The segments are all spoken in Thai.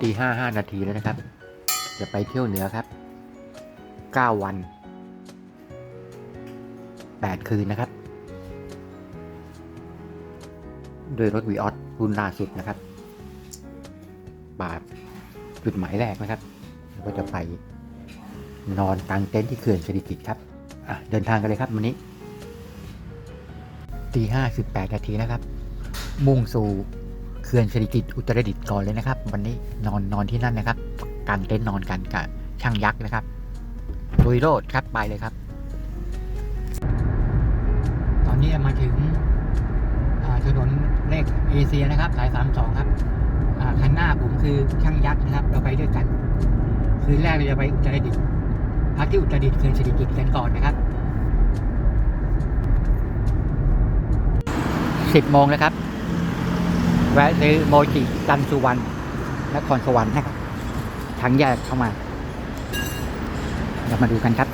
ตีห้าห้านาทีแล้วนะครับ จะไปเที่ยวเหนือครับเก้าวันแปดคืนนะครับโดยรถวีออสรุ่นล่าสุดนะครับ บาทจุดหมายแรกนะครับก็จะไปนอนกลางเต็นท์ที่เขื่อนสิริกิตครับอะเดินทางกันเลยครับวันนี้ตีห้าสิบแปดนาทีนะครับ มุ่งสู่ ขื่อนสิริกิตอุตรดิตถ์ก่อนเลยนะครับ วันนี้นอนนอนที่นั่นนะครับกางเต็นท์นอนกันกับช่างยักษ์นะครับลุยโรดครับไปเลยครับ ตอนนี้มาถึงถนนเลขเอเชียนะครับ สาย 32 ครับคันหน้าผมคือช่างยักษ์นะครับ เราไปด้วยกัน คืนแรกเราจะไปอุตรดิตถ์พักที่อุตรดิตถ์เขื่อนสิริกิตกันก่อนนะครับ10โมงแล้วครับ แวะซื้อโมจิจันสุวรรณนครสวรรค์นะครับทางแยกเข้ามาเรามาดูกันครับ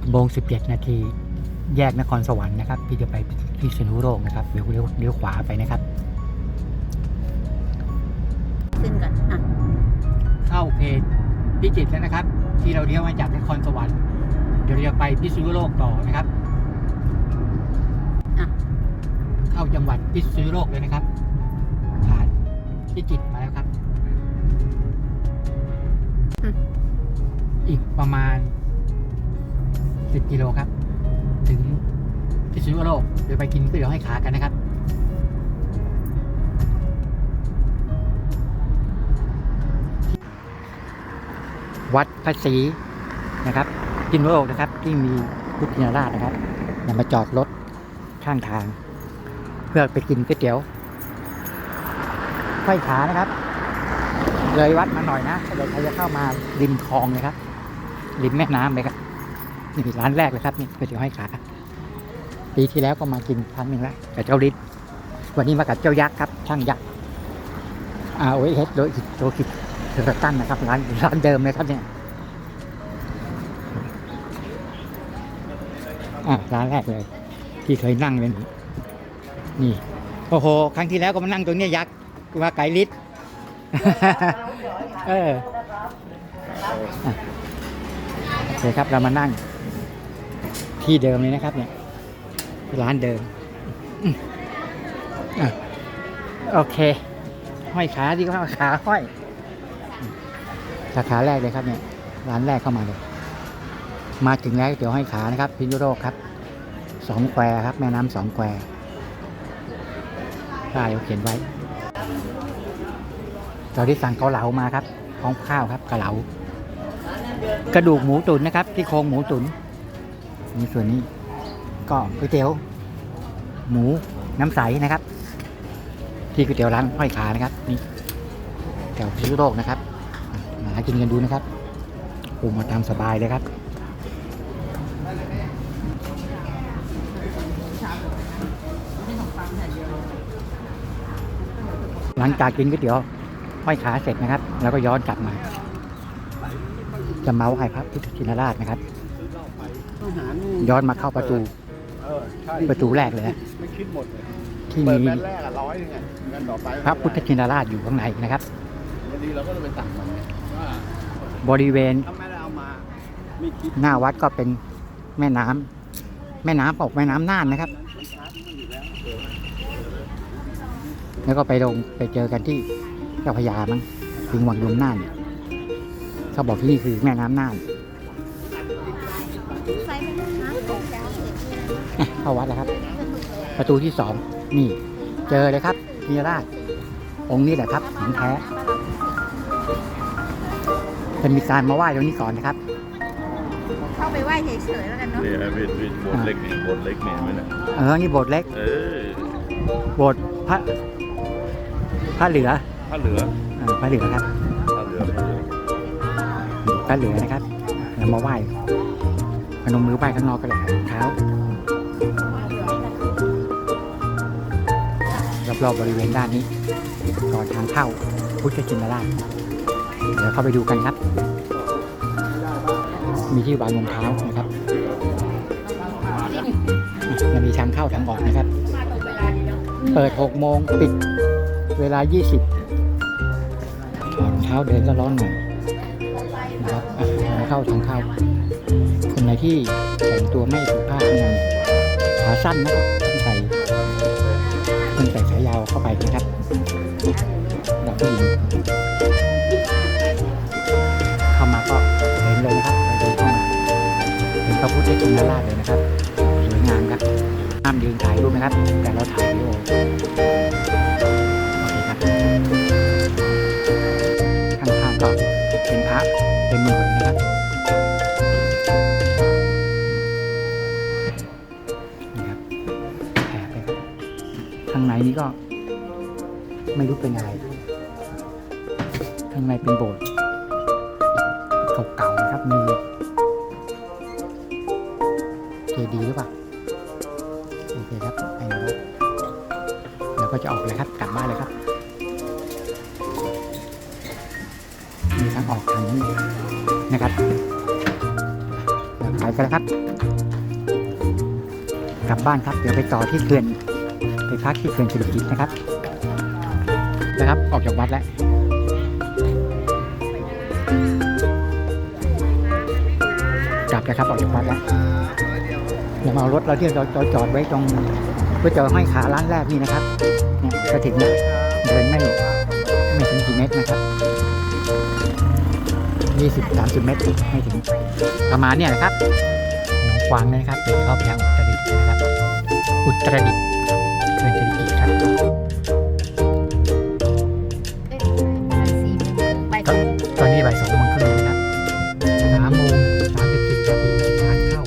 10โมง17นาที แยกนครสวรรค์นะครับ พี่จะไปพิษณุโลกนะครับเดี๋ยวเลี้ยวเลี้ยวขวาไปนะครับ ขึ้นก่อนอะเข้าเพจพิจิตรแล้วนะครับ ที่เราเลี้ยวมาจากนครสวรรค์เดี๋ยวเราจะไปพิษณุโลกต่อนะครับ อะ เข้าจังหวัดพิษณุโลกเลยนะครับผ่านพิจิตรมาแล้วครับ อีกประมาณ 10 กิโลครับ ถึงพิษณุโลกเดี๋ยวไปกินก๋วยเตี๋ยวให้ขากันนะครับวัดพระศรีนะครับพิษณุโลกนะครับ ที่มีพุทธินราชนะครับอย่ามาจอดรถข้างทาง เพื่อไปกินก๋วยเตี๋ยวห้อยขานะครับ เลยวัดมาหน่อยนะถ้าเกิดใครจะเข้ามาริมคลองเลยครับ ริมแม่น้ำเลยครับนี่ร้านแรกเลยครับนี่ก๋วยเตี๋ยวห้อยขาปีที่แล้วก็มากินครั้งหนึ่งแล้วกับเจ้าฤทธิ์วันนี้มากับเจ้ายักษ์ครับช่างยักษ์อาโอเอสโดยโดยกิเทอร์ตันนะครับร้านร้านเดิมเลยครับเนี่ยร้านแรกเลย ที่เคยนั่งเลย นี่โอ้โห ครั้งที่แล้วก็มานั่งตรงนี้ยักษ์ว่าไก่ลิศเออโอเคครับเรามานั่ง ที่เดิมเลยนะครับ เนี่ย ร้านเดิมอะโอเค ห้อยขาดีกว่าขาห้อยสาขาแรกเลยครับเนี่ยร้านแรกเข้ามาเลย มาถึงแล้วเดี๋ยวห้อยขานะครับ พิษณุโลกครับสองแควครับ แม่น้ำสองแคว ป้ายเขาเขียนไว้ เราได้สั่งเกาเหลามาครับของข้าวครับเกาเหลากระดูกหมูตุ๋นนะครับที่โครงหมูตุ๋นมีส่วนนี้ ก็ก๋วยเตี๋ยว หมูน้ำใสนะครับ ที่ก๋วยเตี๋ยวร้านห้อยขานะครับ นี่แถวพิษณุโลกนะครับอะหากินกันดูนะครับปรุงมาตามสบายเลยครับ งจากกินก๋วยเตี๋ยวห้อยขาเสร็จนะครับ แล้วก็ย้อนกลับมา จะเมาส์ให้พระพุทธชินราชนะครับอาหารย้อนมาเข้าประตูเออใช่ประตูแรกเลยนะไม่คิดหมดเลยที่เปิมีดแบนแรกอะร้อยหนึงอะเงินต่อไปพระพุทธชินราชอยู่ข้างในนะครับวันนี้เราก็เลยไปสั่งมันไงว่าบริเวณถ้าไม่ได้เอามาไม่คิดหน้าวัดก็เป็นแม่น้ำแม่น้ำออกแม่น้ำน่านนะครับ มันชาร์จมันอยู่แล้วเออ แล้วก็ไปลงไปเจอกันที่เจ้าพระยามั้งถึงวังลมน่านเขาบอกที่นี่คือแม่น้ำน่านไฟมันน้ำตกแล้วเห็นเนี่ยอะเข้าวัดแล้วครับ ประตูที่สองนี่ เจอเลยครับชินราชองค์นี้แหละครับของแท้จะมีการมาไหว้ตรงนี้ก่อนนะครับ เข้าไปไหว้เฉยๆแล้วกันเนาะเนี่ยเป็นเป็นโบสถ์เล็กเนี่ยโบสถ์เล็กเนี่ยไม่นะเออนี่โบสถ์เล็ก เออโบสถ์พระ พระเหลือผ้าเหลือเออพระเหลือครับผ้าเหลือผ้าเหลือพระเหลือนะครับเรามาไหว้พนมมือไหว้ข้างนอกก็เลยเท้ารอบๆบริเวณด้านนี้ก่อนทางเข้าพุทธชินราชเดี๋ยวเข้าไปดูกันครับ มีที่วางรองเท้านะครับจะมีทางเข้าทางออกนะครับ เปิด 6 โมงปิด เวลา 20ถอดเท้าเดินก็ร้อนหน่อยนะครับทางเข้าทางเข้าคนไหนที่แต่งตัวไม่สุภาพเนี่ยขาสั้นนะครับต้องใส่ต้องใส่ขายาวเข้าไปนะครับดับผู้หญิงเข้ามาก็เห็นเลยนะครับเดินเข้ามาเห็นพระพุทธชินราชเลยนะครับสวยงามครับห้ามยืนถ่ายรูปนะครับ แต่เราถ่ายวิดีโอ พระเป็นมือนะครับนี่ครับแผลไปครับข้างในนี้ก็ ไม่รู้เป็นอะไรข้างในเป็นโบสถ์เก่าๆนะครับมีเจดีย์หรือเปล่าโอเคครับไปแล้วก็จะออกเลยครับ บ้านครับ เดี๋ยวไปต่อที่เขื่อนไปพักที่เขื่อนสิริกิตนะครับนะครับ ออกจากวัดแล้วกลับนะครับออกจากวัดแล้วเดี๋ยวเอารถเราที่เราจอดไว้ตรงเพื่อจะห้ขาร้านแรกนี่นะครับเนี่ยจะถึงแล้วเดินไม่ไม่ถึงกี่เมตรนะครับยี่สิบสามสิบเมตรไม่ถึงประมาณเนี่ยนะครับหนองกวางนะครับเป็นเข้าไปทางอุต อุตรดิตถ์เขื่อนสิริกิติ์ครับไปตอนตอนนี้บ่ายสองโมงครึ่งนะครับสามโมงสามสิบสี่นาทีทานเข้า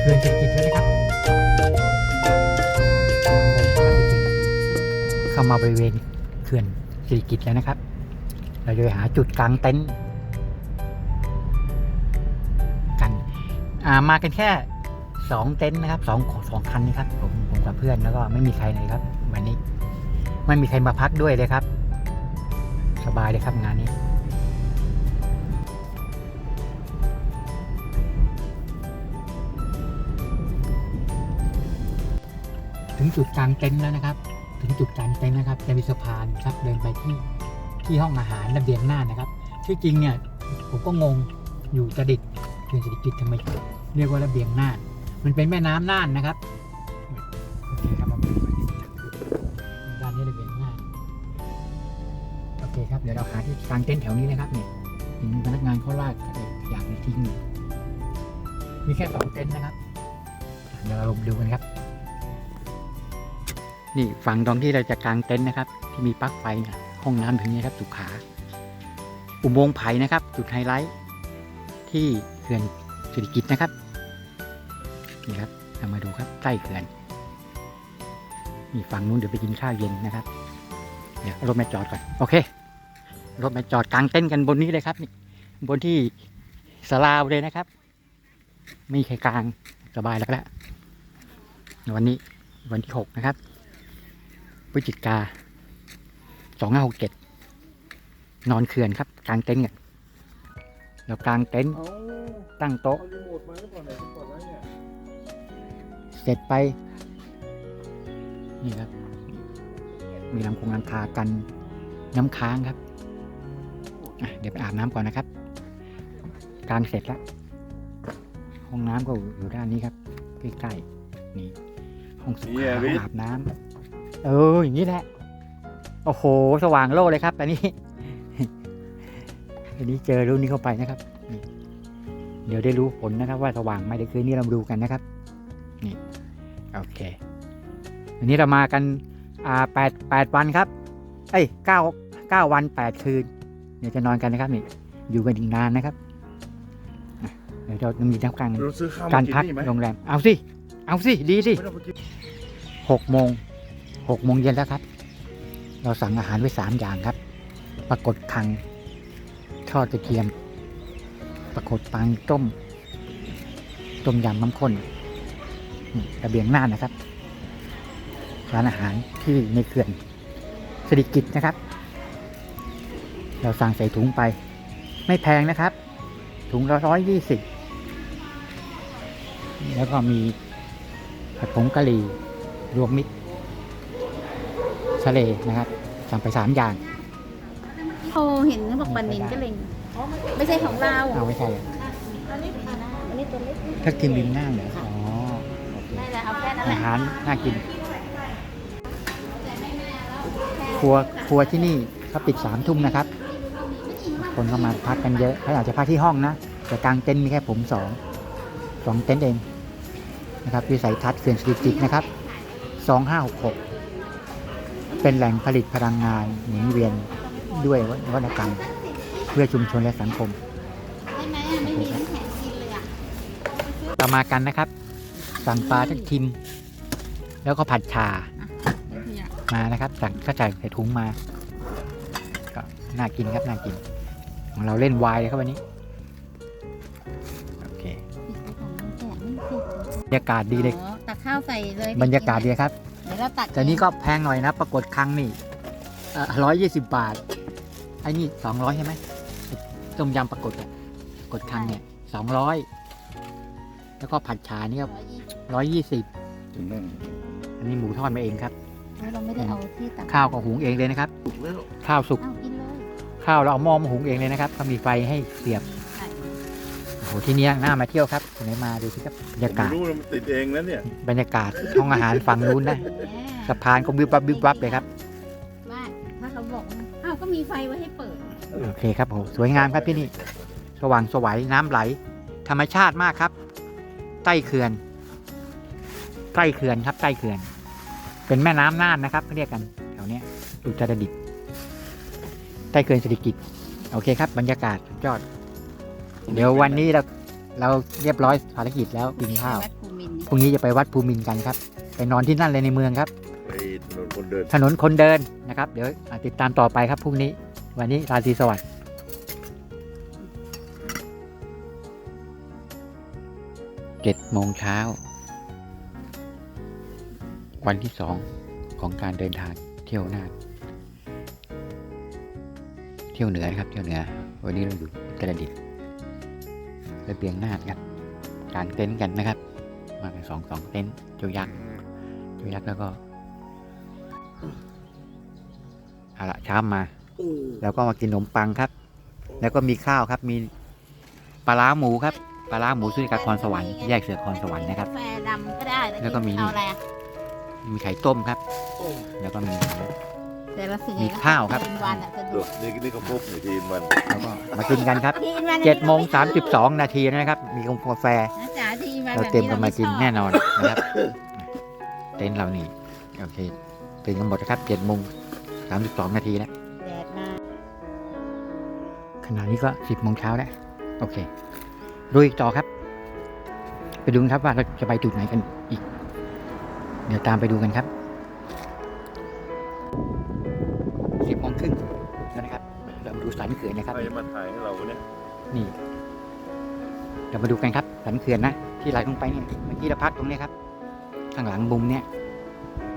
เขื่อนสิริกิติ์แล้วนะครับสามโมงสามสิบสี่นาทีเข้ามาบริเวณเขื่อนสิริกิติ์แล้วนะครับ เราจะไปหาจุดกลางเต็นท์กัน อ่ามากันแค่สองเต็นท์นะครับสองสองคันนี้ครับผมผมกับ เพื่อนแล้วก็ไม่มีใครเลยครับ วันนี้ ไม่มีใครมาพักด้วยเลยครับ สบายเลยครับงานนี้ถึงจุดกลางเต็นท์แล้วนะครับ ถึงจุดกลางเต็นท์นะครับ จะมีสะพานครับเดินไปที่ที่ห้องอาหารระเบียงหน้านะครับ ที่จริงเนี่ยผมก็งงอยู่จะดิดเขื่อนเศรษฐกิจทำไมเรียกว่าระเบียงหน้า มันเป็นแม่น้ำน่านนะครับ เต็นท์แถวนี้นะครับเนี่ยเห็นพนักงานเขาลากอย่ากไปทิ้งมีแค่สองเต็นท์นะครับเดี๋ยวเราลงดูกันครับ นี่ฝั่งตรงที่เราจะกางเต็นท์นะครับ ที่มีปลั๊กไฟห้องน้ำถึงนี้ครับสุขา อุโมงค์ไผ่นะครับ จุดไฮไลท์ ที่เขื่อนเศรษฐกิจนะครับนี่ครับเรามาดูครับใต้เขื่อนนี่ฝั่งนู้นเดี๋ยวไปกินข้าวเย็นนะครับ เดี๋ยวรถมาจอดก่อน โอเค รถมาจอดกลางเต้นกันบนนี้เลยครับนี่บนที่สลาเลยนะครับไมมีใครกลางสบายแล้วแหละวันนี้วันที่หกนะครับพฤศจิกาสองห้าหกเจ็ดนอนเขื่อนครับ กลางเต็นท์กันเรากลางเต็นท์ตั้งโต๊ะ เสร็จไป นี่ครับ มีลำคงลังคากันน้ำค้างครับ เดี๋ยวไปอาบน้ำก่อนนะครับกลางเสร็จแล้ว ห้องน้ำก็อยู่ด้านนี้ครับใกล้ๆนี่ห้องสุขาห้องอาบน้ำเอออย่างนี้แหละโอ้โห สว่างโล่เลยครับ อันนี้ อันนี้เจอรุ่นนี้เข้าไปนะครับนี่เดี๋ยวได้รู้ผลนะครับ ว่าสว่างไหมเดี๋ยวคืนนี้เรามาดูกันนะครับ นี่โอเควันนี้เรามากันอ่าแปดแปดวันครับ เอ้ยเก้าเก้าวันแปดคืน เดี๋ยวจะนอนกันนะครับนี่อยู่กันอีกนานนะครับอะเดี๋ยวเรามีทั้งการเราซื้อข้าวการมากินพักนี่ไหมโรงแรมเอาสิเอาสิดีสิไม่ต้องไปกินหกโมงหกโมงเย็นแล้วครับ เราสั่งอาหารไว้สามอย่างครับปรากฏคังทอดกระเทียมปรากฏปังต้มต้มยำน้ำข้นนี่ระเบียงหน้านะครับร้านอาหารที่ในเขื่อนสิริกิตนะครับ เราสั่งใส่ถุงไป ไม่แพงนะครับ ถุงละร้อยยี่สิบแล้วก็มีผัดผงกะหรี่รวมมิตรทะเลนะครับ สั่งไปสามอย่างโอ้เห็นเขาบอกปลานินก็เลยไม่ใช่ของเราเอาไม่ใช่อะอันนี้ตัวเล็กถ้ากินริมหน้าเหรออ๋อโอเคได้แล้วเอาแค่นั้นแหอาละหารน่ากิน ครัวครัวที่นี่เขาปิดสามทุ่มนะครับ คนก็มาพักกันเยอะเขาอยากจะพักที่ห้องนะ แต่กลางเต็นท์มีแค่ผมสองสองเต็นท์เองนะครับวิสัยทัศน์เขื่อนสิริกิตนะครับสองห้าหกหกเป็นแหล่งผลิตพลังงานหมุนเวียนด้วยนวัตกรรม เพื่อชุมชนและสังคมได้ไหมอะไม่มีน้ำแข็งกินเลยอะเรามากันนะครับ สั่งปลาทักทิม แล้วก็ผัดชามานะครับ สั่งก็จ่ายใส่ถุงมา ก็น่ากินครับ น่ากิน ของเราเล่นไวายเลยครับวันนี้โอเคบรรยากาศดีเลย อ๋อตักข้าวใส่เลยบรรยากาศดีครับ เดี๋ยวเราตักแต่นี้ก็แพงหน่อยนะ ปรากฏครั้งนี่ร้อยยี่สิบบาท ไอ้นี่สองร้อยใช่ไหมต้มยำปรากฏอะปรากฏครั้งเนี่ยสองร้อยแล้วก็ผัดชานี่ก็ร้อยยี่สิบถึงนั่นอันนี้หมูทอดมาเองครับแล้วเราไม่ได้เอาที่ตักข้าวก็หุงเองเลยนะครับ ถูกแล้วข้าวสุก เอากินเลย ข้าวเราเอาหม้อมาหุงเองเลยนะครับเขามีไฟให้เสียบใช่โอ้โหที่เนี้ยน่ามาเที่ยวครับคุณไหนมาดูสิครับบรรยากาศผมรู้นะมันติดเองนะเนี่ยบรรยากาศห้องอาหารฝั่งนู้นนะสะพานก็บิบวับบิบวับเลยครับบ้านถ้าเขาบอกว่าอ้าวก็มีไฟไว้ให้เปิดโอเคครับโอ้โหสวยงามครับที่นี่ สว่างสวัยน้ำไหล ธรรมชาติมากครับ ใต้เขื่อนใกล้เขื่อนครับใกล้เขื่อน เป็นแม่น้ำน่านนะครับเขาเรียกกันแถวเนี้ยอุตรดิตถ์ ใต้เขื่อนสิริกิตโอเคครับ บรรยากาศสุดยอด เดี๋ยววันนี้เราเราเรียบร้อยภารกิจแล้วกินข้าววัดภูมินทร์พรุ่งนี้จะไปวัดภูมินทร์กันครับ ไปนอนที่นั่นเลยในเมืองครับ ไปถนนคนเดิน ถนนคนเดินนะครับ เดี๋ยวติดตามต่อไปครับพรุ่งนี้ วันนี้ราตรีสวัสดิ์เจ็ดโมงเช้า วันที่สองของการเดินทางเที่ยวน่านเที่ยวเหนือนะครับเที่ยวเหนือ วันนี้เราอยู่อุตรดิตถ์ระเบียงน่านครับกางเต็นท์กันนะครับ มากันสองสองเต็นท์เจ้ายักษ์เจ้ายักษ์แล้วก็เอาละเช้ามา แล้วก็มากินขนมปังครับ แล้วก็มีข้าวครับมีปลาร้าหมูครับปลาร้าหมูสุริกาครสวรรค์แยกเสือครสวรรค์นะครับกาแฟดำก็ได้แล้วก็มีเอาอะไรอะมีไข่ต้มครับ แล้วก็มี แต่ละสีมีข้าวครับ ทีนวันอะสะดดูวกนี่นี่ก็พบในทีมมันแล้วก็มากินกันครับทีนวันเจ็ดโมงสามสิบสองนาทีนะครับ มีกาแฟ นะจ๋าทีนวันเราแบบเตรียมกันมากินไชอบแน่นอนนะครับ เต็นท์เรานี่โอเคตื่นกันหมดนะครับเจ็ดโมงสามสิบสองนาทีแล้วแดดมาขณะนี้ก็สิบโมงเช้าแล้วโอเคลุยต่อครับ ไปดูกันครับว่าเราจะไปจุดไหนกันอีก เดี๋ยวตามไปดูกันครับ สิบโมงครึ่งแล้วนะครับ เรามาดูสันเขื่อนนะครับ ใครมาถ่ายให้เราเนี่ยนี่เรามาดูกันครับสันเขื่อนนะ ที่ไหลลงไปเนี่ย เมื่อกี้เราพักตรงเนี้ยครับ ข้างหลังมุมเนี่ย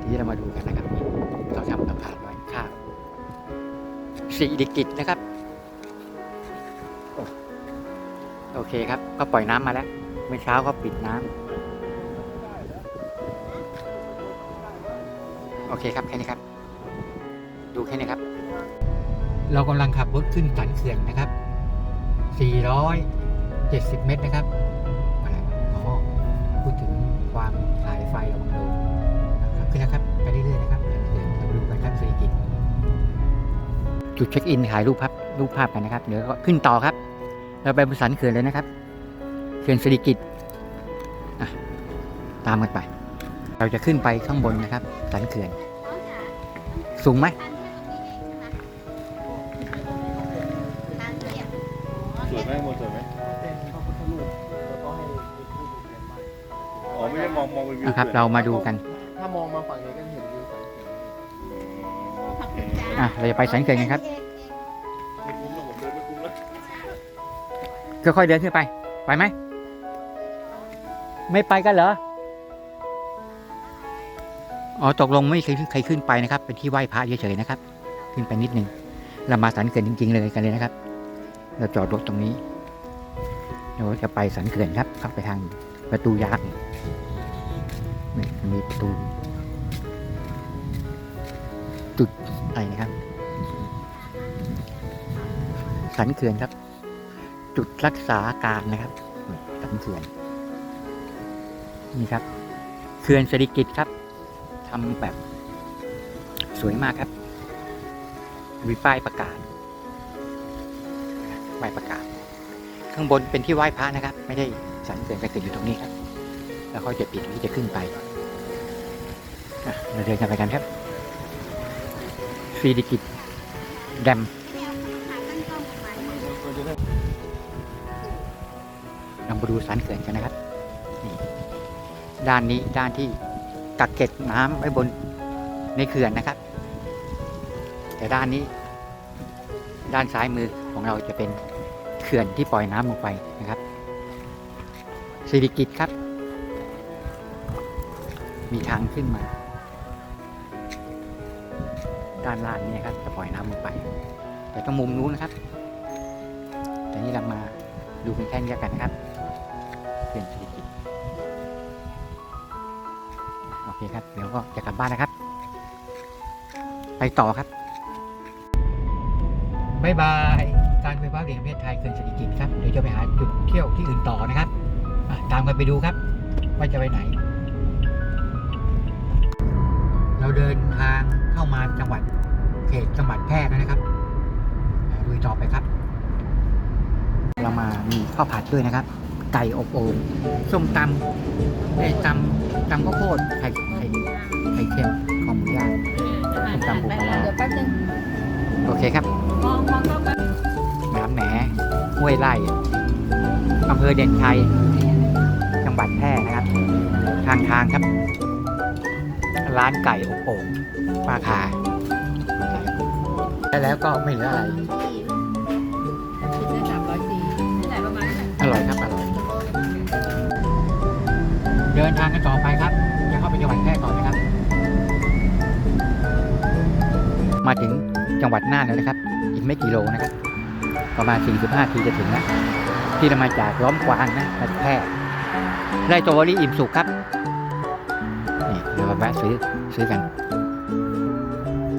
ที่เรามาดูกันนะครับนี่เขาทำสะพานไว้ข้ามสีดิกิจนะครับ โอเคครับ ก็ปล่อยน้ำมาแล้ว เมื่อเช้าก็ปิดน้ำ โอเคครับ แค่นี้ครับ ดูแค่นี้ครับ เรากำลังขับรถขึ้นสันเขื่อนนะครับ 470 เมตรนะครับอะไรวะอ๋อพูดถึงความสายไฟระวังโดนนะครับขึ้นนะครับ ไปเรื่อยๆนะครับสันเขื่อนเราไปดูกันครับสิริกิตจุดเช็คอินถ่ายรูปภาพรูปภาพกันนะครับ เดี๋ยวก็ขึ้นต่อครับ เราไปบนสันเขื่อนเลยนะครับ เขื่อนสิริกิตอะตามกันไป เราจะขึ้นไปข้างบนนะครับ สันเขื่อน สูงไหม นะครับขื่อนเรามาดูกันถ้ามองมาฝั่งนี้ก็เห็นวิวสันเขื่อนขอบคุณจ้าอะเราจะไปสันเขื่อนกันครับไม่คุ้มแล้วผมเดินไม่คุ้มแล้วค่อยๆเดินขึ้นไป ไปไหมไม่ไปกันเหรออ๋อตกลงไม่เคยใครขึ้นไปนะครับ เป็นที่ไหว้พระเฉยๆนะครับ ขึ้นไปนิดนึงเรามาสันเขื่อนจริง ๆ เลยกันเลยนะครับ เราจอดรถตรงนี้เราจะไปสันเขื่อนครับเข้าไปทางประตูยาง นี่มีประตูจุดอะไรนะครับสันเขื่อนครับ จุดรักษาการนะครับสันเขื่อนนี่ครับเขื่อนเศรษฐกิจครับทำแบบสวยมากครับมีป้ายประกาศป้ายประกาศ ข้างบนเป็นที่ไหว้พระนะครับ ไม่ได้สันเขื่อนกระติกอยู่ตรงนี้ครับ แล้วเขาจะปิดที่จะขึ้นไปเราเดินกันไปกันครับเศรษฐกิจแดมเรามาดูสันเขื่อนกันนะครับนี่ด้านนี้ด้านที่กักเก็บน้ำไว้บนในเขื่อนนะครับ แต่ด้านนี้ ด้านซ้ายมือของเราจะเป็นเขื่อนที่ปล่อยน้ำลงไปนะครับสิริกิตครับ มีทางขึ้นมา ด้านล่างนี้ครับจะปล่อยน้ำลงไป แต่ตรงมุมนู้นนะครับแต่นี่เรามาดูเป็นแค่นี้แล้วกันนะครับเปลี่ยนเศรษฐกิจโอเคครับ เดี๋ยวก็จะกลับบ้านนะครับ ไปต่อครับบายบาย การไฟฟ้าแห่งประเทศไทยเขื่อนเศรษฐกิจครับ เดี๋ยวจะไปหาจุดเที่ยวที่อื่นต่อนะครับ ตามกันไปดูครับ ว่าจะไปไหน เราเดินทางเข้ามาจังหวัดเขตจังหวัดแพร่แล้วนะครับอะลุยต่อไปครับ เรามามีข้าวผัดด้วยนะครับ ไก่อบโอ่งส้มตำไอ้ตำตำข้าวโพดไข่ไข่ไข่เค็มคอหมูย่างส้มตำปูปลาร้าเดี๋ยวแป๊บนึงโอเคครับมองมองเข้าไปน้ำแหนห้วยไร่อำเภอเด่นชัย จังหวัดแพร่นะครับ ทางทางครับ ร้านไก่อบโอ่งป้าคาได้แล้วก็ไม่เหลืออะไรได้สามร้อยสี่ที่ไหนประมาณนี้อร่อยครับอร่อย เดินทางกันต่อไปครับจะเข้าไปจังหวัดแพร่ต่อนะครับ มาถึงจังหวัดน่านแล้วนะครับ อีกไม่กี่โลนะครับ ประมาณ 45ทีจะถึงแล้วที่เรามาจากล้อมกวางนะมาจากแพร่ไร่โตวอรี่อิ่มสุกครับนี่เดี๋ยวมา แวะซื้อซื้อกัน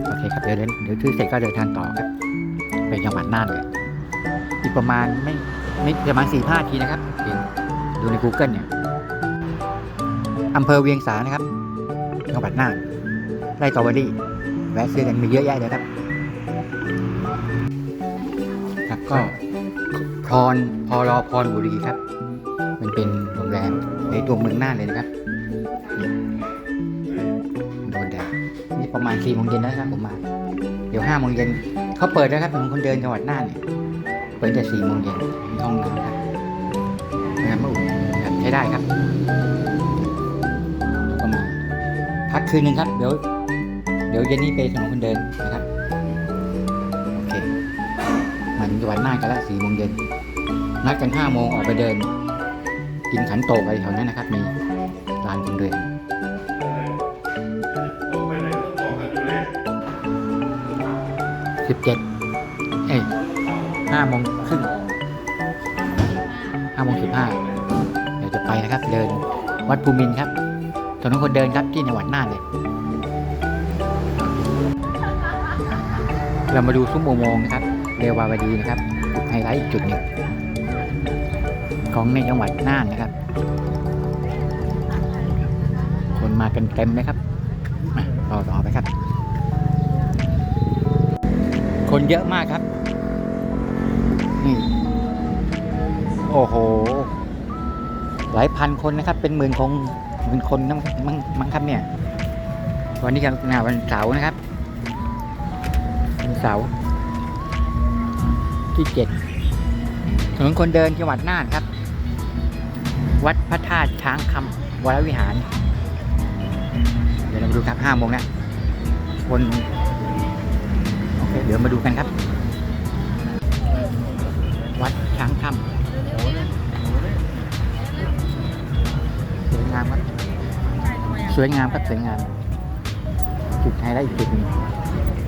โอเคครับเดี๋ยวเดินเดี๋ยวซื้อเสร็จก็เดินทางต่อครับ ไปจังหวัดน่านเลยอีกประมาณไม่ไม่ประมาณสี่ห้าทีนะครับดูใน Google เนี่ยอำเภอเวียงสานะครับจังหวัดน่านไร่ตอวอรี่แวะซื้อกันมีเยอะแยะเลยครับครับก็พรพรอพรบุรีครับ มันเป็นโรงแรมในตัวเมืองน่านเลยนะครับ ณสี่โมงเย็นแล้วนะครับผมมา เดี๋ยวห้าโมงเย็นเขาเปิดแล้วครับถนนคนเดินจังหวัดน่านเนี่ยเปิดแต่สี่โมงเย็นห้องน้ำครับงานมาอุ่นครับใช้ได้ครับก็มาพักคืนหนึ่งครับ เดี๋ยว เดี๋ยวเย็นนี้ไปถนนคนเดินนะครับโอเคมาถึงจังหวัดน่านกันละสี่โมงเย็นนัดกันห้าโมงออกไปเดิน กินขันโตไรแถวนั้นนะครับมีลานคนเดิน สิบเจ็ดเอ้ยห้าโมงครึ่งห้าโมงสิบห้าเดี๋ยวจะไปนะครับ เดินวัดภูมินครับถนนคนเดินครับที่จังหวัดน่านเลยเรามาดูซุ้มอุโมงค์นะครับเรวาวดีนะครับไฮไลท์อีกจุดหนึ่งของในจังหวัดน่านนะครับ คนมากันเต็มเลยครับ คนเยอะมากครับ นี่ โอ้โห หลายพันคนนะครับ เป็นหมื่นคงหมื่นคนนะมั้งมั้งครับเนี่ย วันนี้กันนาวันเสาร์นะครับ วันเสาร์ที่เจ็ดถนนคนเดินจังหวัดน่านครับ วัดพระธาตุช้างคำวรวิหาร เดี๋ยวเราดูครับห้าโมงแล้วคน เคเดี๋ยวมาดูกันครับ วัดช้างคำสวยงามครับ สวยงามครับสวยงาม จุดไฮไลท์อีกจุดหนึง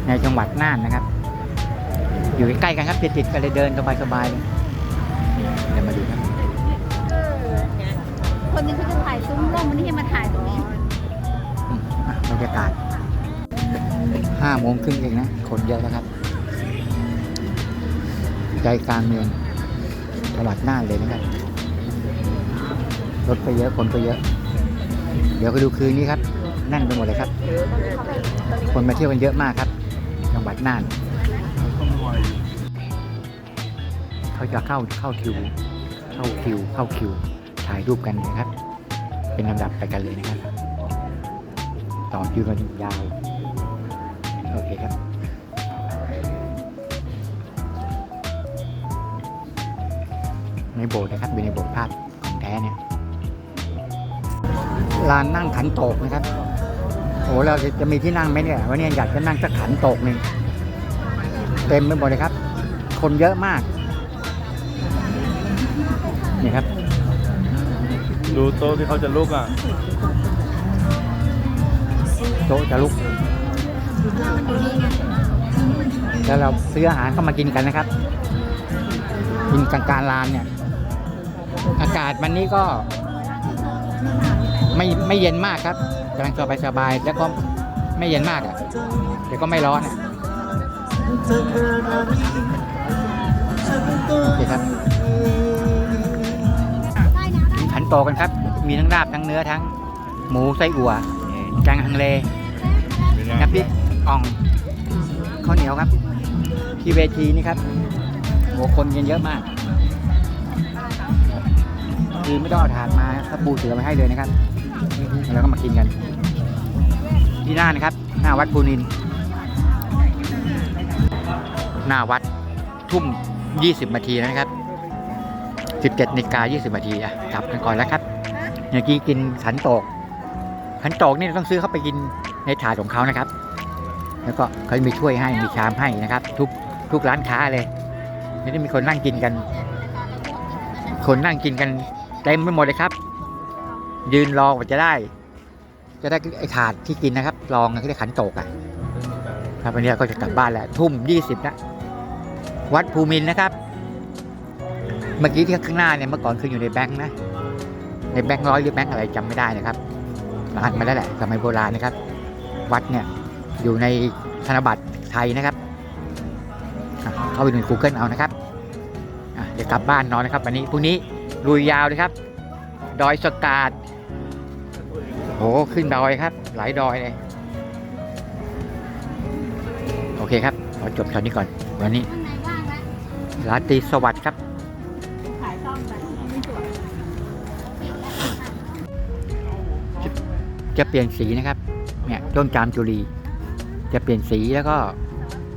ในจังหวัดน่านนะครับ อยู่ใกล้ๆกันครับติดๆกันเลยเดินสบายๆเลยเดี๋ยวมาดูครับคนหนึงเขาจะถ่ายซุ้มร่มวันนี้ให้มาถ่ายตรงนี้อืมอะบรรยากาศห้า โมงครึ่งเองนะคนเยอะแล้วครับใจกลางเมืองจังหวัดน่านเลยนะครับ รถก็เยอะคนก็เยอะ เดี๋ยวไปดูคืนนี้ครับแน่นไปหมดเลยครับ คนมาเที่ยวกันเยอะมากครับ จังหวัดน่านเขาจะเข้าเข้าคิว เข้าคิว เข้าคิว ถ่ายรูปกันนะครับ เป็นลำดับไปกันเลยนะครับ ต่อคิวกันยาว เคครับในโบสถ์นะครับอยู่ในโบสถ์ภาพของแท้เนี่ยลานนั่งขันโตกนะครับโอ้เราจะจะมีที่นั่งไหมเนี่ยวันนี้อยากจะนั่งสักขันโตกหนึ่งเต็มไปหมดเลยครับ คนเยอะมากนี่ครับ ดูโต๊ะที่เขาจะลุกอะโต๊ะจะลุก แล้วเราซื้ออาหารเข้ามากินกันนะครับ กินกลางๆลานเนี่ย อากาศวันนี้ก็ ไม่ไม่เย็นมากครับกำลังสบายสบายๆแล้วก็ไม่เย็นมากอะแต่ก็ไม่ร้อนอะโอเคครับขันโตกันครับ มีทั้งลาบทั้งเนื้อทั้ง หมูไส้อั่วแกงฮังเลน้ำพริก อ่องข้าวเหนียวครับ ที่เวทีนี่ครับโหคนกันเยอะมาก คือไม่ต้องเอาถาดมาถ้าปูเสือมาให้เลยนะครับ แล้วก็มากินกัน ที่หน้านะครับ หน้าวัดปูนิน หน้าวัดทุ่ม 20นาทีนะครับ17นาฬิกา20นาทีอะกลับกันก่อนแล้วครับเมื่อกี้กินขันโตกขันโตกนี่ต้องซื้อเข้าไปกินในถาดของเขานะครับ แล้วก็เขามีถ้วยให้มีชามให้นะครับ ทุกทุกร้านค้าเลยไม่ได้มีคนนั่งกินกัน คนนั่งกินกันเต็มไปหมดเลยครับ ยืนรอกว่าจะได้ จะได้ไอ้ถาดที่กินนะครับลองที่ได้ขันโตกอะครับวันนี้ก็จะกลับบ้านแล้วทุ่มยี่สิบนะวัดภูมินนะครับ เมื่อกี้ที่ข้างหน้าเนี่ยเมื่อก่อนคืออยู่ในแบงค์นะ ในแบงค์ร้อยหรือแบงค์อะไรจำไม่ได้นะครับนานมาแล้วแหละสมัยโบราณนะครับ วัดเนี่ย อยู่ในธนบัตรไทยนะครับเข้าไปดูใน Google เอานะครับเดี๋ยวกลับบ้านนอนนะครับวันนี้พรุ่งนี้ลุยยาวเลยครับ ดอยสกาดโหขึ้นดอยครับ หลายดอยเลย โอเคครับขอจบตอนนี้ก่อน วันนี้ข้านว่างแล้วราตรีสวัสดิ์ครับจะเปลี่ยนสีนะครับ เนี่ยต้นจามจุลี จะเปลี่ยนสีแล้วก็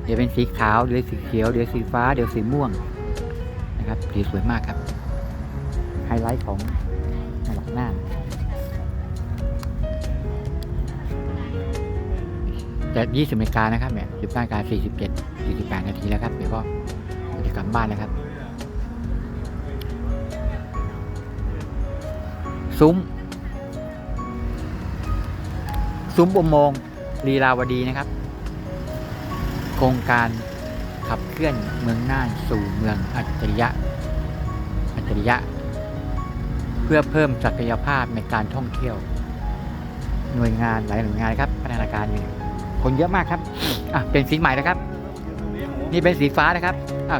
เดี๋ยวเป็นสีขาวเดี๋ยวสีเขียวเดี๋ยวสีฟ้าเดี๋ยวสีม่วงนะครับสีสวยมากครับ ไฮไลท์ของจังหวัดน่านจะ20นาฬิกานะครับเนี่ย15นาฬิกา47 48 นาทีแล้วครับเดี๋ยวก็จะกลับบ้านแล้วครับ ซุ้ม ซุ้มอุโมงค์ลีลาวดีนะครับ โครงการขับเคลื่อนเมืองน่านสู่เมืองอัจฉริยะ อัจฉริยะ เพื่อเพิ่มศักยภาพในการท่องเที่ยว หน่วยงานหลายหน่วยงานครับพัฒนาการอยู่เนี่ยคนเยอะมากครับอะเป็นสีใหม่นะครับ นี่เป็นสีฟ้านะครับอะ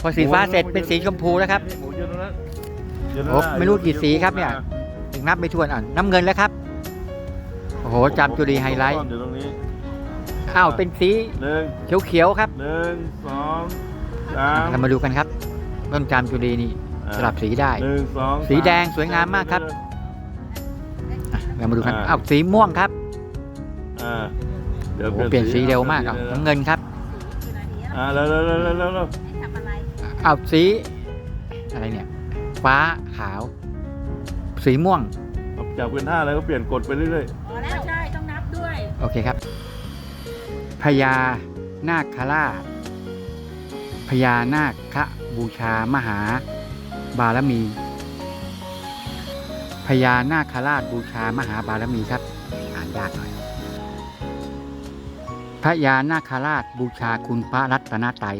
พอสีฟ้าเสร็จเป็นสีชมพูนะครับหมูยืนตรงนั้นยืนตงโอ้นั้นไม่รู้กี่สีครับเนี่ยถึงนับไม่ถ้วนอะน้ำเงินแล้วครับโอ้โหจามจุรีไฮไลท์อยู่ตรงนี้ อ้าวเป็นสีหนึ่งเขียวๆครับหนึ่งสองสามเรามาดูกันครับ ต้นจามจุรีนี่สลับสีได้หนึ่งสองสีแดงสวยงามมากครับอะเรามาดูกันอ้าวสีม่วงครับอ่าเดี๋ยวโอ้โหเปลี่ยนสีเร็วมากอะน้ำเงินครับอ่าเร็วเร็วเร็วเร็วเร็วเร็วทำอะไรอ้าวสีอะไรเนี่ย ฟ้าขาว สีม่วงจากเป็นท่าอะไรก็เปลี่ยนกดไปเรื่อยพอแล้วใช่ ต้องนับด้วย โอเคครับ พญานาคราชพญานาคบูชามหา บารมีพญานาคราชบูชามหาบารมีครับ อ่านยากหน่อยพญานาคราชบูชาคุณพระรัตนตรัย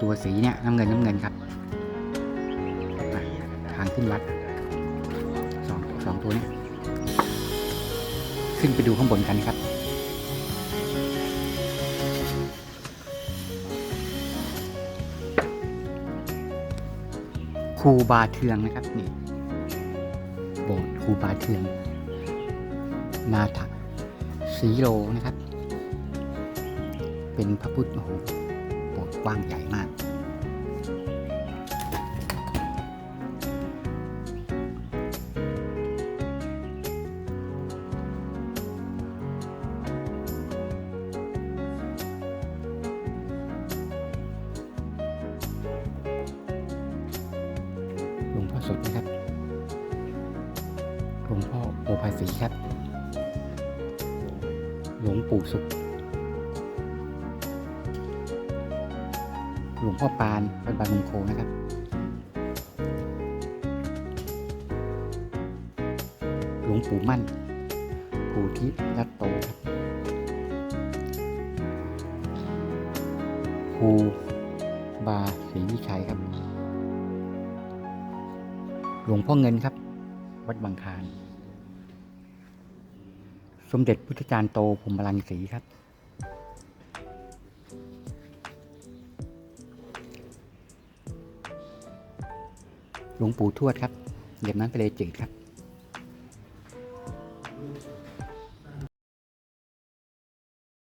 ตัวสีเนี่ยน้ำเงินน้ำเงินครับ ทางขึ้นวัดสองสองตัวนี้ ขึ้นไปดูข้างบนกันครับ รูบาเทืองนะครับนี่โบสถ์ครูบาเทือง นาถสีโลนะครับ เป็นพระพุทธโอ้โหโบสถ์กว้างใหญ่มากีครับ หลวงปู่สุข หลวงพ่อปานวัดบางมุงโคนะครับหลวงปู่มั่นภูทิรัตโตครับครูบาศรีวิชัยครับหลวงพ่อเงินครับ วัดบางคาน สมเด็จพุทธจารย์โตภูมิลังสีครับ หลวงปู่ทวดครับเหยียบน้นไปเลจืดครับ